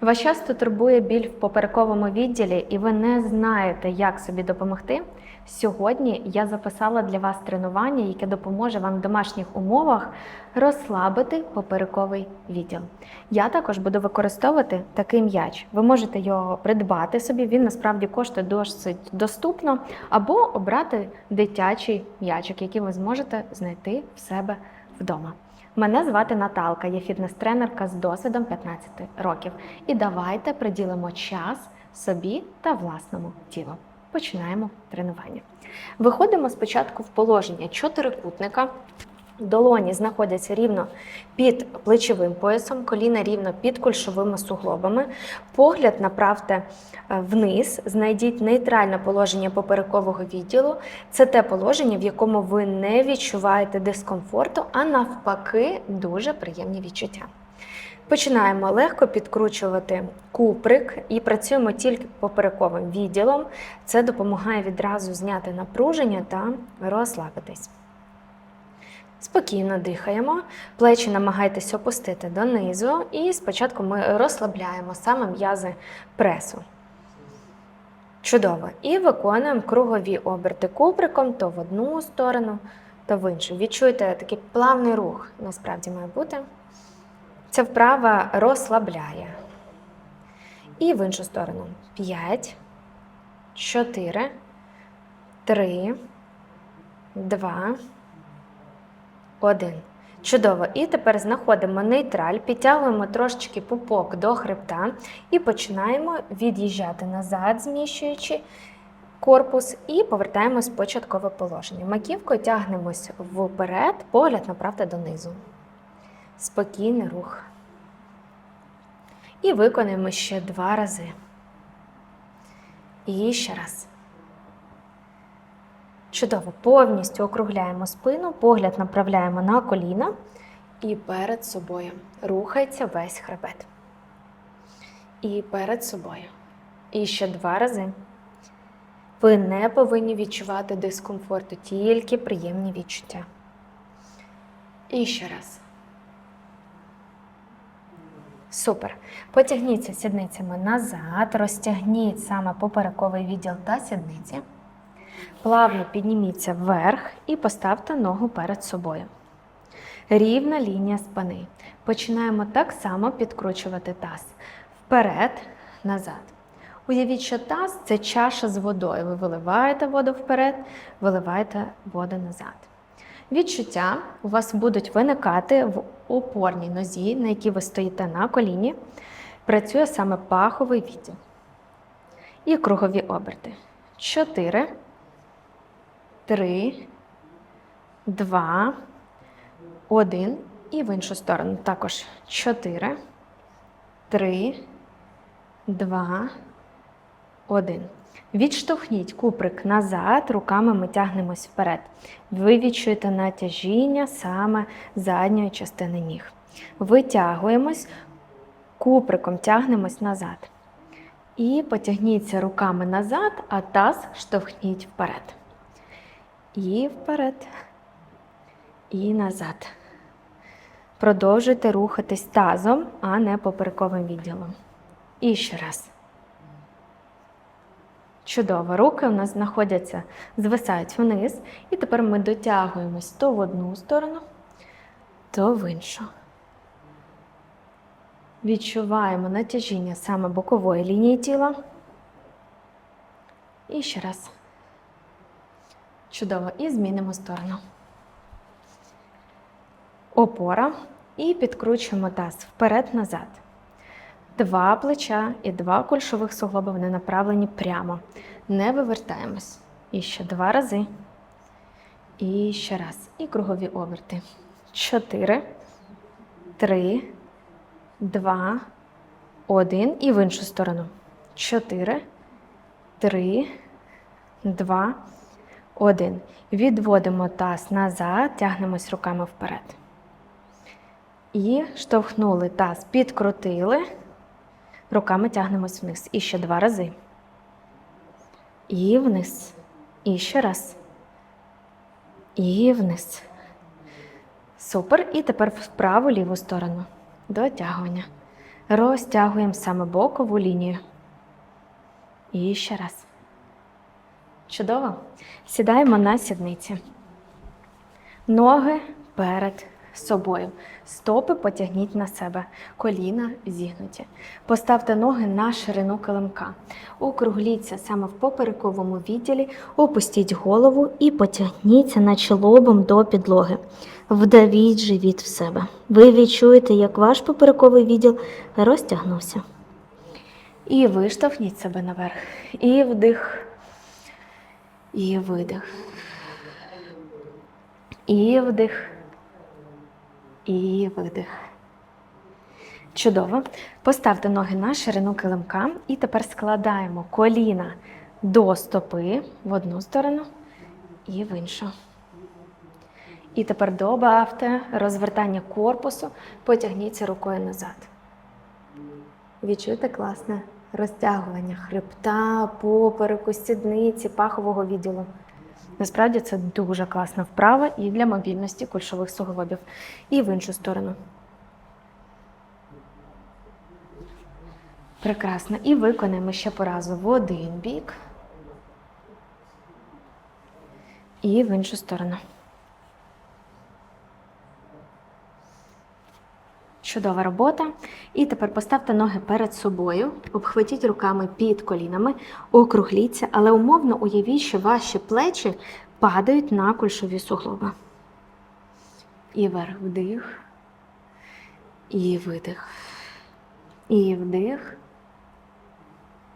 Вас часто турбує біль в поперековому відділі, і ви не знаєте, як собі допомогти. Сьогодні я записала для вас тренування, яке допоможе вам в домашніх умовах розслабити поперековий відділ. Я також буду використовувати такий м'яч. Ви можете його придбати собі, він насправді коштує досить доступно, або обрати дитячий м'ячик, який ви зможете знайти в себе вдома. Мене звати Наталка, я фітнес-тренерка з досвідом 15 років. І давайте приділимо час собі та власному тілу. Починаємо тренування. Виходимо спочатку в положення чотирикутника. Долоні знаходяться рівно під плечовим поясом, коліна рівно під кульшовими суглобами. Погляд направте е, вниз, знайдіть нейтральне положення поперекового відділу. Це те положення, в якому ви не відчуваєте дискомфорту, а навпаки, дуже приємні відчуття. Починаємо легко підкручувати куприк і працюємо тільки поперековим відділом. Це допомагає відразу зняти напруження та розслабитись. Спокійно дихаємо, плечі намагайтесь опустити донизу, і спочатку ми розслабляємо саме м'язи пресу. Чудово. І виконуємо кругові оберти куприком то в одну сторону, то в іншу. Відчуйте такий плавний рух, насправді має бути. Ця вправа розслабляє. І в іншу сторону. 5, 4, 3, 2, 1. Чудово. І тепер знаходимо нейтраль, підтягуємо трошечки пупок до хребта і починаємо від'їжджати назад, зміщуючи корпус, і повертаємось в початкове положення. Маківкою тягнемось вперед, погляд направте донизу. Спокійний рух. І виконуємо ще два рази. І ще раз. Чудово. Повністю округляємо спину, погляд направляємо на коліна і перед собою. Рухається весь хребет. І перед собою. І ще два рази. Ви не повинні відчувати дискомфорту, тільки приємні відчуття. І ще раз. Супер. Потягніться сідницями назад, розтягніть саме поперековий відділ та сідниці. Плавно підніміться вверх і поставте ногу перед собою. Рівна лінія спини. Починаємо так само підкручувати таз. Вперед, назад. Уявіть, що таз це чаша з водою. Ви виливаєте воду вперед, виливаєте воду назад. Відчуття у вас будуть виникати в опорній нозі, на якій ви стоїте на коліні. Працює саме паховий відділ. І кругові оберти. 4, 3, 2, 1. І в іншу сторону. Також 4, 3, 2, 1. Відштовхніть куприк назад, руками ми тягнемось вперед. Ви відчуєте натяжіння саме задньої частини ніг. Витягуємось, куприком тягнемось назад. І потягніться руками назад, а таз штовхніть вперед. І вперед. І назад. Продовжуйте рухатись тазом, а не поперековим відділом. І ще раз. Чудово. Руки у нас знаходяться, звисають вниз. І тепер ми дотягуємось то в одну сторону, то в іншу. Відчуваємо натяжіння саме бокової лінії тіла. І ще раз. Чудово. І змінимо сторону. Опора. І підкручуємо таз вперед-назад. Два плеча і два кульшових суглоби вони направлені прямо. Не вивертаємось. І ще два рази. І ще раз. І кругові оберти. Чотири, три, два, один. І в іншу сторону. Чотири, три, два, один. Відводимо таз назад, тягнемось руками вперед. І штовхнули таз, підкрутили. Руками тягнемось вниз. І ще два рази. І вниз. І ще раз. І вниз. Супер. І тепер в праву ліву сторону. Дотягування. Розтягуємо саме бокову лінію. І ще раз. Чудово. Сідаємо на сідниці. Ноги перед собою. Стопи потягніть на себе, коліна зігнуті. Поставте ноги на ширину килимка. Округліться саме в поперековому відділі, опустіть голову і потягніться наче лобом до підлоги. Вдавіть живіт в себе. Ви відчуєте, як ваш поперековий відділ розтягнувся. І виштовхніть себе наверх. І вдих. І видих. І вдих. І видих. Чудово. Поставте ноги на ширину килимка і тепер складаємо коліна до стопи в одну сторону і в іншу. І тепер добавте розвертання корпусу, потягніться рукою назад. Відчуєте класне розтягування хребта, попереку, сідниці, пахового відділу. Насправді це дуже класна вправа і для мобільності кульшових суглобів. І в іншу сторону. Прекрасно. І виконаємо ще по разу в один бік. І в іншу сторону. Чудова робота. І тепер поставте ноги перед собою, обхватіть руками під колінами, округліться, але умовно уявіть, що ваші плечі падають на кульшові суглоби. І вверх вдих, і видих, і вдих,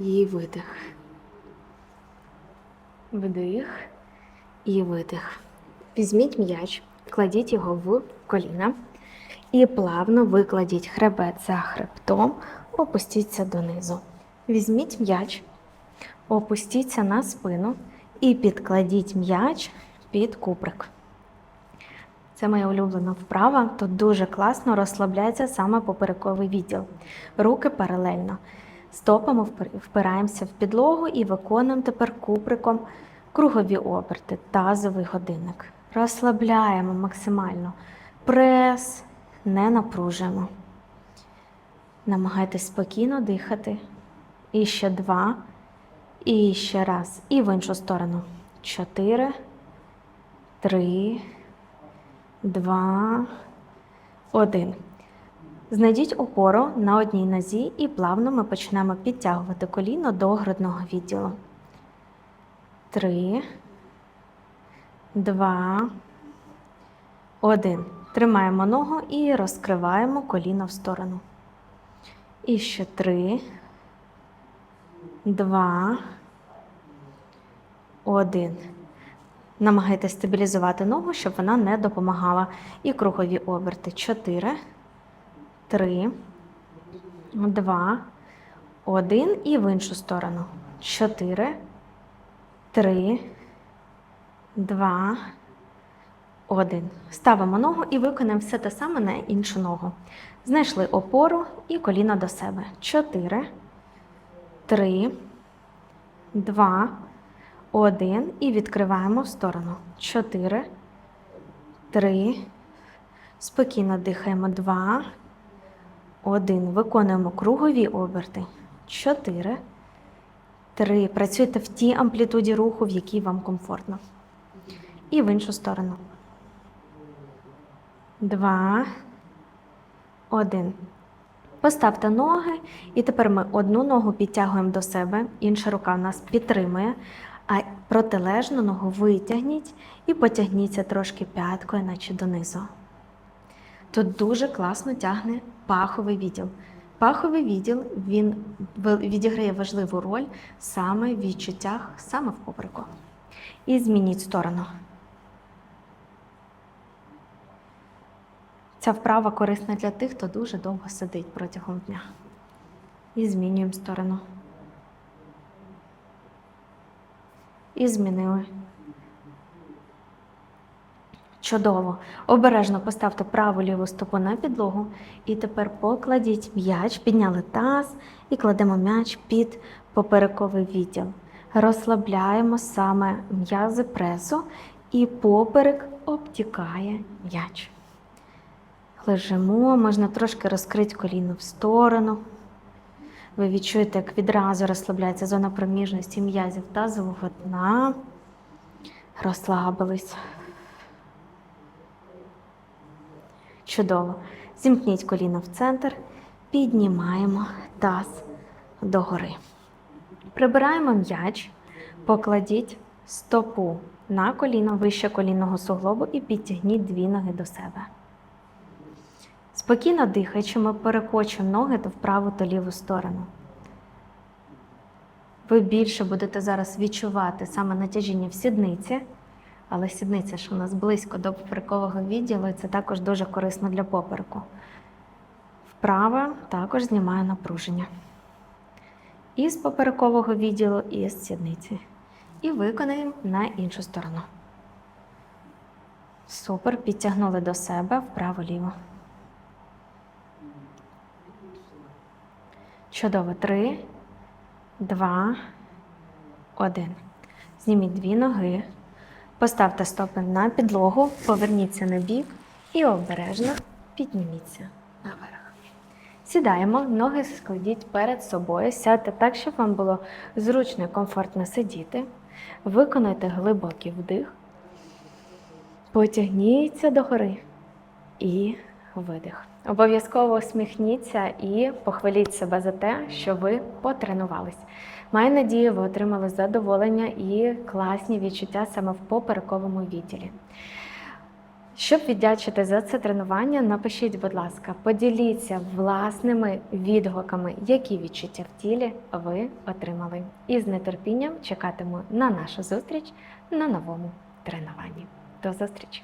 і видих. Вдих і видих. Візьміть м'яч, кладіть його в коліна. І плавно викладіть хребет за хребтом, опустіться донизу. Візьміть м'яч, опустіться на спину і підкладіть м'яч під куприк. Це моя улюблена вправа. Тут дуже класно розслабляється саме поперековий відділ. Руки паралельно. Стопами впираємося в підлогу і виконуємо тепер куприком кругові оберти, тазовий годинник. Розслабляємо максимально. Прес не напружуємо. Намагайтесь спокійно дихати. І ще два. І ще раз. І в іншу сторону. Чотири, три, два, один. Знайдіть опору на одній нозі і плавно ми почнемо підтягувати коліно до грудного відділу. Три, два, один. Тримаємо ногу і розкриваємо коліно в сторону. І ще три, два, один. Намагайтесь стабілізувати ногу, щоб вона не допомагала. І кругові оберти. Чотири, три, два, один. І в іншу сторону. Чотири, три, два. Один. Ставимо ногу і виконаємо все те саме на іншу ногу. Знайшли опору і коліна до себе. Чотири, три, два, один. І відкриваємо в сторону. Чотири, три. Спокійно дихаємо. Два, один. Виконуємо кругові оберти. Чотири, три. Працюйте в тій амплітуді руху, в якій вам комфортно. І в іншу сторону. Два, один. Поставте ноги, і тепер ми одну ногу підтягуємо до себе, інша рука в нас підтримує, а протилежну ногу витягніть і потягніться трошки п'яткою, наче донизу. Тут дуже класно тягне паховий відділ. Паховий відділ він відіграє важливу роль саме в відчуттях, саме в попереку. І змініть сторону. Ця вправа корисна для тих, хто дуже довго сидить протягом дня. І змінюємо сторону. І змінили. Чудово. Обережно поставте праву ліву стопу на підлогу. І тепер покладіть м'яч, підняли таз і кладемо м'яч під поперековий відділ. Розслабляємо саме м'язи пресу, і поперек обтікає м'яч. Лежимо, можна трошки розкрити коліно в сторону. Ви відчуєте, як відразу розслабляється зона проміжності м'язів тазового дна. Розслабились. Чудово. Зімкніть коліно в центр, піднімаємо таз догори. Прибираємо м'яч, покладіть стопу на коліно вище колінного суглобу і підтягніть дві ноги до себе. Спокійно дихаючи, ми перекочуємо ноги то в праву та ліву сторону. Ви більше будете зараз відчувати саме натяжіння в сідниці, але сідниця ж у нас близько до поперекового відділу, і це також дуже корисно для попереку. Вправа також знімає напруження. І з поперекового відділу, і з сідниці. І виконаємо на іншу сторону. Супер. Підтягнули до себе вправо-ліво. Чудово. Три, два, один. Зніміть дві ноги. Поставте стопи на підлогу, поверніться на бік і обережно підніміться наверх. Сідаємо, ноги складіть перед собою, сядьте так, щоб вам було зручно і комфортно сидіти. Виконайте глибокий вдих. Потягніться догори і видих. Обов'язково усміхніться і похваліть себе за те, що ви потренувались. Маю надію, ви отримали задоволення і класні відчуття саме в поперековому відділі. Щоб віддячити за це тренування, напишіть, будь ласка, поділіться власними відгуками, які відчуття в тілі ви отримали. І з нетерпінням чекатиму на нашу зустріч на новому тренуванні. До зустрічі!